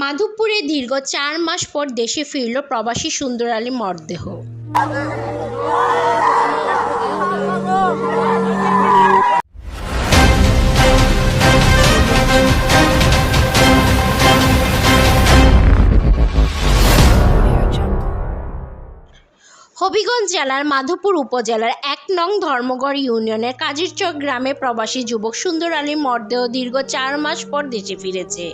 মাধবপুরে দীর্ঘ চার মাস পর দেশে ফিরল প্রবাসী সুন্দর আলী মরদেহ। হবিগঞ্জ জেলার মাধবপুর উপজেলার এক নং ধর্মগড় ইউনিয়নের কাজিরচক গ্রামে প্রবাসী যুবক সুন্দর আলীর মরদেহ দীর্ঘ চার মাস পর দেশে ফিরেছে।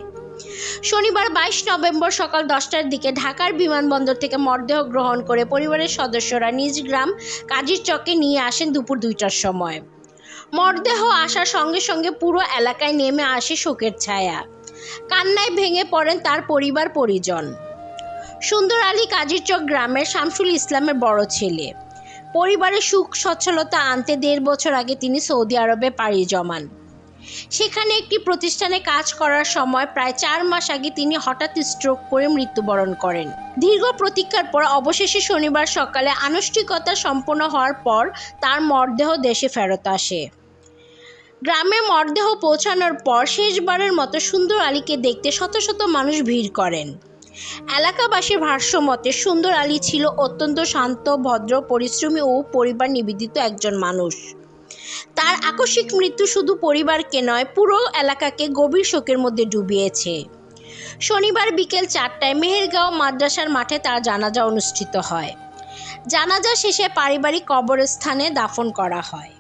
শনিবার বাইশ নভেম্বর সকাল দশটার দিকে ঢাকার বিমানবন্দর থেকে মরদেহ গ্রহণ করে পরিবারের সদস্যরা নিজ গ্রাম কাজিরচকে নিয়ে আসেন দুপুর দুইটার সময়। মরদেহ আসার সঙ্গে সঙ্গে পুরো এলাকায় নেমে আসে শোকের ছায়া। কান্নায় ভেঙে পড়েন তার পরিবার পরিজন। সুন্দর আলী কাজিরচক গ্রামের শামসুল ইসলামের বড় ছেলে। পরিবারের সুখ সচ্ছলতা আনতে দেড় বছর আগে তিনি সৌদি আরবে পাড়ি জমান। সেখানে একটি প্রতিষ্ঠানে কাজ করার সময় প্রায় চার মাস আগে তিনি হঠাৎ স্ট্রোক করে মৃত্যুবরণ করেন। দীর্ঘ প্রতীক্ষার পর অবশেষে শনিবার সকালে আনুষ্ঠানিকতা সম্পন্ন হওয়ার পর তার মরদেহ দেশে ফেরত আসে। গ্রামে মরদেহ পৌঁছানোর পর শেষবারের মতো সুন্দর আলীকে দেখতে শত শত মানুষ ভিড় করেন। এলাকাবাসীর ভাষ্য মতে সুন্দর আলী ছিল অত্যন্ত শান্ত, ভদ্র, পরিশ্রমী ও পরিবার নিবেদিত একজন মানুষ। তার আকস্মিক মৃত্যু শুধু পরিবারকে নয়, পুরো এলাকাকে গভীর শোকের মধ্যে ডুবিয়েছে। শনিবার বিকেল চারটায় মেহেরগাঁও মাদ্রাসার মাঠে তার জানাজা অনুষ্ঠিত হয়। জানাজা শেষে পারিবারিক কবরস্থানে দাফন করা হয়।